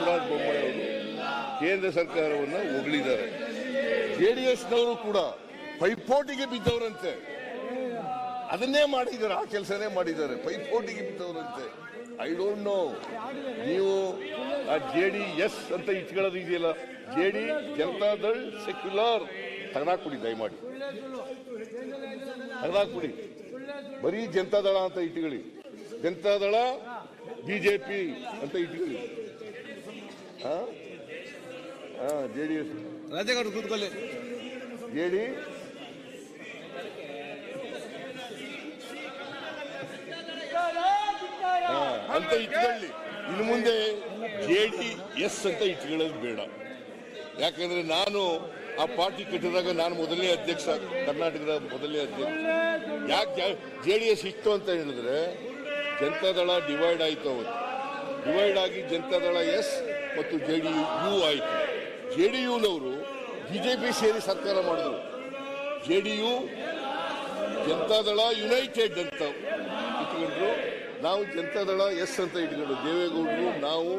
ಬಸವರಾಜ ಬೊಮ್ಮಾಯಿ ಅವರು ಕೇಂದ್ರ ಸರ್ಕಾರವನ್ನು ಹೊಗಳಿದ್ದಾರೆ. ಜೆ ಡಿ ಎಸ್ನವರು ಕೂಡ ಪೈಪೋಟಿಗೆ ಬಿದ್ದವರಂತೆ. ಅದನ್ನೇ ಮಾಡಿದ್ದಾರೆ, ಆ ಕೆಲಸನೇ ಮಾಡಿದ್ದಾರೆ. ಪೈಪೋಟಿಗೆ ಬಿದ್ದವರಂತೆ. ಐ ಡೋಂಟ್ ನೋ ನೀವು ಆ ಜೆ ಡಿ ಎಸ್ ಅಂತ ಇಟ್ಕೊಳ್ಳೋದು ಇದೆಯಲ್ಲ, ಜೆ ಡಿ ಜನತಾದಳ್ ಸೆಕ್ಯುಲರ್. ತಗದಾಕ್ಬಿಡಿ ದಯಮಾಡಿ. ತಗದಾಕ್ಬಿಡಿ ಬರೀ ಜನತಾದಳ ಅಂತ ಇಟ್ಕೊಳ್ಳಿ. ಜನತಾದಳ ಬಿಜೆಪಿ ಅಂತ ಇಟ್ಕೊಳ್ಳಿ. ಜೆ ಡಿ ಎಸ್ ರಾಜೇಗೌಡರು ಕೂತ್ಕೊಳ್ಳಿ. ಜೆ ಡಿ ಅಂತ ಇಟ್ಕೊಳ್ಳಿ. ಇನ್ನು ಮುಂದೆ ಜೆ ಡಿ ಎಸ್ ಅಂತ ಇಟ್ಕೊಳ್ಳೋದು ಬೇಡ. ಯಾಕಂದ್ರೆ ನಾನು ಆ ಪಾರ್ಟಿ ಕಟ್ಟಿದಾಗ ನಾನು ಮೊದಲನೇ ಅಧ್ಯಕ್ಷ, ಕರ್ನಾಟಕದ ಮೊದಲನೇ ಅಧ್ಯಕ್ಷ. ಯಾಕೆ ಜೆ ಡಿ ಎಸ್ ಇತ್ತು ಅಂತ ಹೇಳಿದ್ರೆ ಜನತಾದಳ ಡಿವೈಡ್ ಆಯ್ತು ಅವತ್ತು. ಡಿವೈಡ್ ಆಗಿ ಜನತಾದಳ ಎಸ್ ಮತ್ತು ಜೆ ಡಿ ಯು ಯು ಆಯಿತು. ಜೆ ಡಿ ಯುನವರು ಬಿಜೆಪಿ ಸೇರಿ ಸರ್ಕಾರ ಮಾಡಿದ್ರು. J D U Janata Dal united ಅಂತ ಇಟ್ಕೊಂಡ್ರು. ನಾವು ಜನತಾದಳ ಎಸ್ ಅಂತ ಇಟ್ಕೊಂಡ್ರು ದೇವೇಗೌಡರು, ನಾವು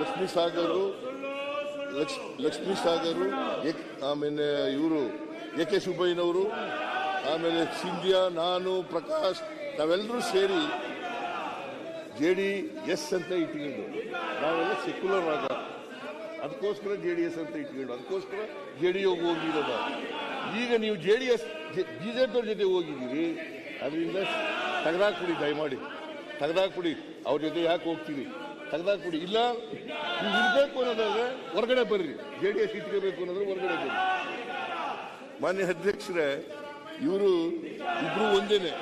ಲಕ್ಷ್ಮೀ ಸಾಗರು ಲಕ್ಷ್ ಲಕ್ಷ್ಮೀ ಸಾಗರು ಆಮೇಲೆ ಇವರು ಎ ಕೆ ಸುಬ್ಬಯ್ಯನವರು, ಆಮೇಲೆ ಸಿಂಧ್ಯಾ, ನಾನು, ಪ್ರಕಾಶ್ ನಾವೆಲ್ಲರೂ ಸೇರಿ ಜೆ ಡಿ ಎಸ್ ಅಂತ ಇಟ್ಕೊಂಡು ನಾವೆಲ್ಲ ಸೆಕ್ಯುಲರ್ ಆಗ ಅದಕ್ಕೋಸ್ಕರ ಜೆ ಡಿ ಎಸ್ ಅಂತ ಇಟ್ಕೊಂಡು, ಅದಕ್ಕೋಸ್ಕರ ಜೆ ಡಿ ಹೋಗಿರೋದ. ಈಗ ನೀವು ಜೆ ಡಿ ಎಸ್ ಬಿಜೆಪಿ ಅವ್ರ ಜೊತೆ ಹೋಗಿದ್ದೀರಿ, ಅದರಿಂದ ತೆಗೆದಾಕ್ಬಿಡಿ, ದಯಮಾಡಿ. ತೆಗೆದಾಕ್ಬಿಡಿ. ಅವ್ರ ಜೊತೆ ಯಾಕೆ ಹೋಗ್ತೀರಿ? ತೆಗೆದಾಕ್ಬಿಡಿ. ಇಲ್ಲ, ನೀವು ಇರಬೇಕು ಅನ್ನೋದಾದ್ರೆ ಹೊರಗಡೆ ಬರ್ರಿ. ಜೆ ಡಿ ಎಸ್ ಇಟ್ಕೋಬೇಕು ಅನ್ನೋದ್ರೆ ಹೊರಗಡೆ ಬರ್ರಿ. ಮಾನ್ಯ ಅಧ್ಯಕ್ಷರೇ, ಇವರು ಇಬ್ಬರು ಒಂದೇನೆ.